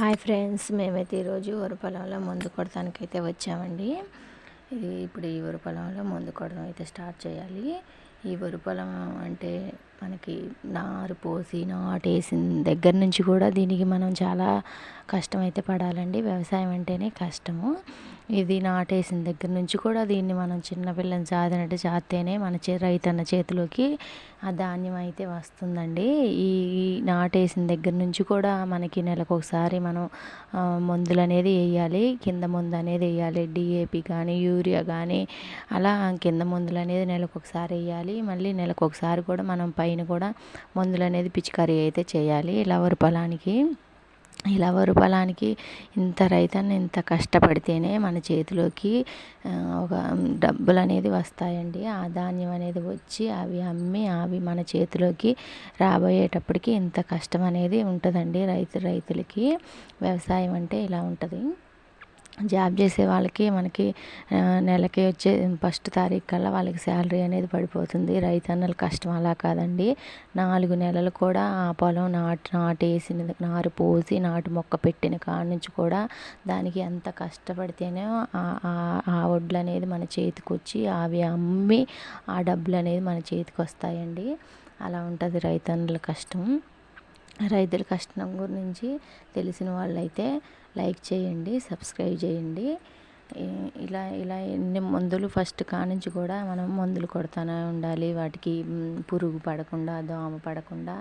Hi friends మేమైతే ఈరోజు వరి పొలంలో మందు కొడటానికి అయితే వచ్చామండి. ఇది ఇప్పుడు ఈ వరి పొలంలో మందు కొడడం అయితే స్టార్ట్ చేయాలి. ఈ వరి పొలం అంటే మనకి నారు పోసి నాటేసిన దగ్గర నుంచి కూడా దీనికి మనం చాలా కష్టం అయితే పడాలండి. వ్యవసాయం అంటేనే కష్టము. ఇది నాటేసిన దగ్గర నుంచి కూడా దీన్ని మనం చిన్నపిల్లని సాధినట్టు చేస్తేనే మన చే రైతన్న చేతిలోకి ఆ ధాన్యం అయితే వస్తుందండి. ఈ నాటేసిన దగ్గర నుంచి కూడా మనకి నెలకు ఒకసారి మనం మందులు అనేది వేయాలి. కింద మందు అనేది వేయాలి. డిఏపి కానీ యూరియా కానీ అలా కింద మందులు అనేది నెలకు ఒకసారి వేయాలి. మళ్ళీ నెలకు ఒకసారి కూడా మనం పైన కూడా మందులు అనేది పిచికారీ అయితే చేయాలి. ఇలా వరి పొలానికి ఇలా వరి పొలానికి ఇంత రైతన్న ఇంత కష్టపడితేనే మన చేతిలోకి ఒక డబ్బులు అనేది వస్తాయండి. ఆ ధాన్యం అనేది వచ్చి అవి అమ్మి అవి మన చేతిలోకి రాబోయేటప్పటికి ఇంత కష్టం అనేది ఉంటుందండి రైతు రైతులకి. వ్యవసాయం అంటే ఇలా ఉంటుంది. జాబ్ చేసే వాళ్ళకి మనకి నెలకి వచ్చే ఫస్ట్ తారీఖు కల్లా వాళ్ళకి శాలరీ అనేది పడిపోతుంది. రైతన్నల కష్టం అలా కాదండి. నాలుగు నెలలు కూడా ఆ పొలం నాటు నాటేసిన నారు పోసి నాటు మొక్క పెట్టిన కాడ నుంచి కూడా దానికి ఎంత కష్టపడితేనే ఆ వడ్లు అనేది మన చేతికి వచ్చి అవి అమ్మి ఆ డబ్బులు అనేది మన చేతికి వస్తాయండి అలా ఉంటుంది రైతన్నల కష్టం. రైతుల కష్టం గురించి తెలిసిన వాళ్ళైతే లైక్ చేయండి సబ్స్క్రైబ్ చేయండి. ఇలా ఇలా ఎన్ని మందులు ఫస్ట్ కానించి కూడా మనం మందులు కొడుతూనే ఉండాలి. వాటికి పురుగు పడకుండా దోమ పడకుండా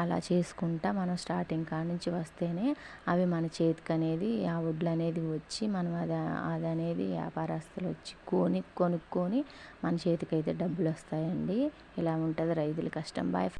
అలా చేసుకుంటా మనం స్టార్టింగ్ కానించి వస్తేనే అవి మన చేతికి అనేది ఆ వడ్లు అనేది వచ్చి మనం అది అది అనేది వ్యాపారస్తులు వచ్చి కొని కొనుక్కొని మన చేతికి అయితే డబ్బులు వస్తాయండి. ఇలా ఉంటుంది రైతుల కష్టం. బాయ్